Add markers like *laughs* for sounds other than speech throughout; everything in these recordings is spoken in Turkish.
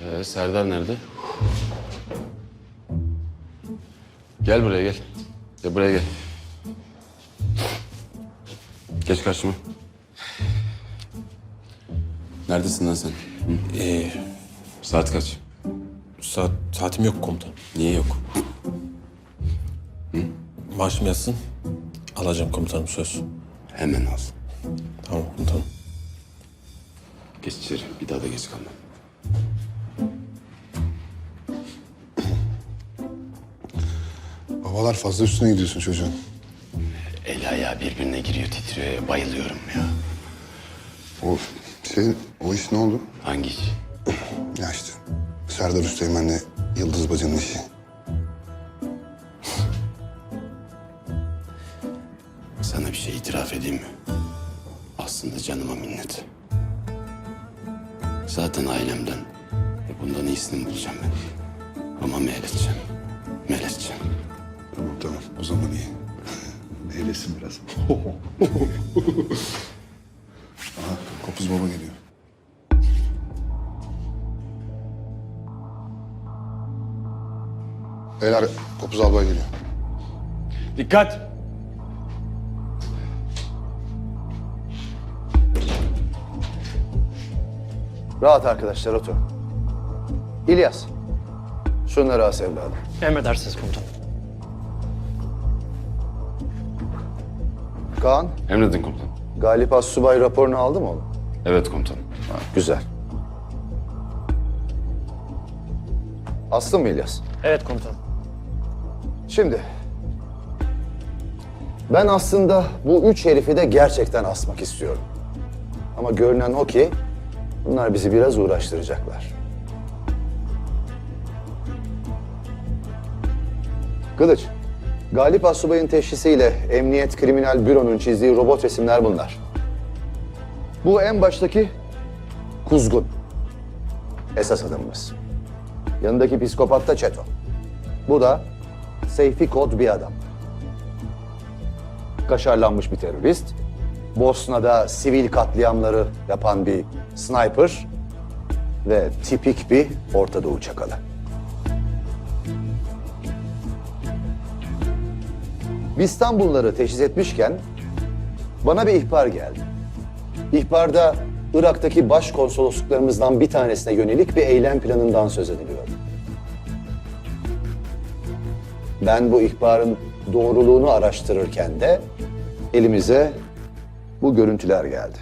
Ee, Serdar nerede? Gel buraya gel. Gel buraya gel. Geç karşıma. Neredesin lan sen? Hı? Ee, Saat kaç? saat, saatim yok komutan. Niye yok? Maaşım yatsın. Alacağım komutanım söz. Hemen al. Tamam komutanım. Geç içeri. Bir daha da geç kalma. Babalar fazla üstüne gidiyorsun çocuğun. El ayağı birbirine giriyor, titriyor. Bayılıyorum ya. O şey, o iş ne oldu? Hangi iş? *clears throat* Ya işte Serdar Üsteğmen'le Yıldız Bacı'nın işi. *laughs* Sana bir şey itiraf edeyim mi? Aslında canıma minnet. Zaten ailemden bundan iyisini bulacağım ben. Ama meyledeceğim. Meyledeceğim. Tamam tamam o zaman iyi. *laughs* Eğlesin biraz. *laughs* Aha Kopuz Baba geliyor. Beyler Kopuz abla geliyor. Dikkat! Rahat arkadaşlar oturun. İlyas. Şunları as evladım. Emredersiniz komutanım. Kaan, Emredin komutanım. Galip Assubay raporunu aldı mı oğlum? Evet komutanım. Ha, güzel. Astın mı İlyas? Evet komutanım. Şimdi... Ben aslında bu üç herifi de gerçekten asmak istiyorum. Ama görünen o ki bunlar bizi biraz uğraştıracaklar. Kılıç, Galip Asubay'ın teşhisiyle Emniyet Kriminal Büro'nun çizdiği robot resimler bunlar. Bu en baştaki Kuzgun. Esas adamımız. Yanındaki psikopat da Çeto. Bu da Seyfi Kod bir adam. Kaşarlanmış bir terörist. Bosna'da sivil katliamları yapan bir sniper ve tipik bir Orta Doğu çakalı. Biz tam bunları teşhis etmişken bana bir ihbar geldi. İhbarda Irak'taki başkonsolosluklarımızdan bir tanesine yönelik bir eylem planından söz ediliyor. Ben bu ihbarın doğruluğunu araştırırken de elimize bu görüntüler geldi.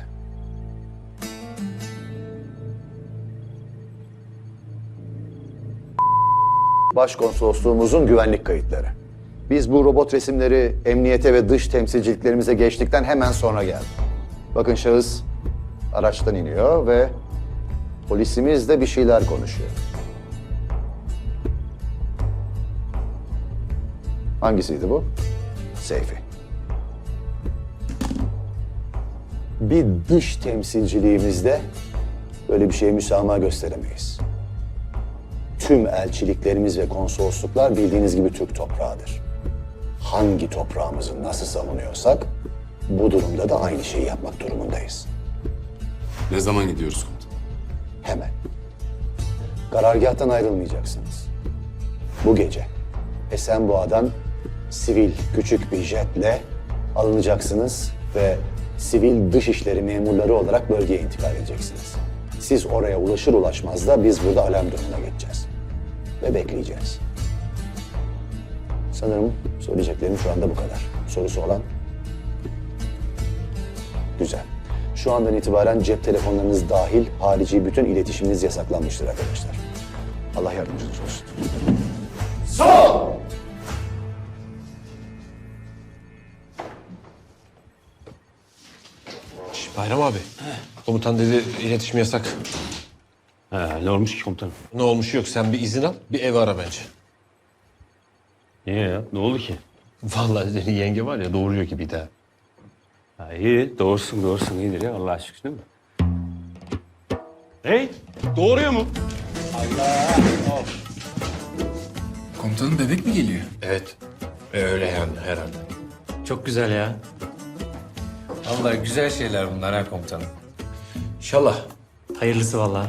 Başkonsolosluğumuzun güvenlik kayıtları. Biz bu robot resimleri emniyete ve dış temsilciliklerimize geçtikten hemen sonra geldi. Bakın şahıs araçtan iniyor ve polisimiz de bir şeyler konuşuyor. Hangisiydi bu? Seyfi. Bir dış temsilciliğimizde böyle bir şeye müsamaha gösteremeyiz. Tüm elçiliklerimiz ve konsolosluklar bildiğiniz gibi Türk toprağıdır. Hangi toprağımızı nasıl savunuyorsak bu durumda da aynı şeyi yapmak durumundayız. Ne zaman gidiyoruz komutanım? Hemen. Karargâhtan ayrılmayacaksınız. Bu gece Esenboğa'dan sivil küçük bir jetle alınacaksınız ve sivil dışişleri memurları olarak bölgeye intikal edeceksiniz. Siz oraya ulaşır ulaşmaz da biz burada alarm durumuna geçeceğiz. Ve bekleyeceğiz. Sanırım söyleyeceklerim şu anda bu kadar. Sorusu olan? Güzel. Şu andan itibaren cep telefonlarınız dahil harici bütün iletişiminiz yasaklanmıştır arkadaşlar. Allah yardımcınız olsun. Şş, Bayram abi. Komutan dedi iletişim yasak. Ha, ne olmuş ki komutanım? Ne olmuş yok sen bir izin al bir ev ara bence. Niye ya? Ne oldu ki? Vallahi senin yenge var ya doğuruyor ki bir daha. Ha, iyi, doğrusun doğrusun iyidir ya Allah'a şükür değil mi? Hey, doğuruyor mu? Komutanım bebek mi geliyor? Evet. Öyle yani herhalde. Çok güzel ya. Vallahi güzel şeyler bunlar ha komutanım. İnşallah. Hayırlısı vallahi.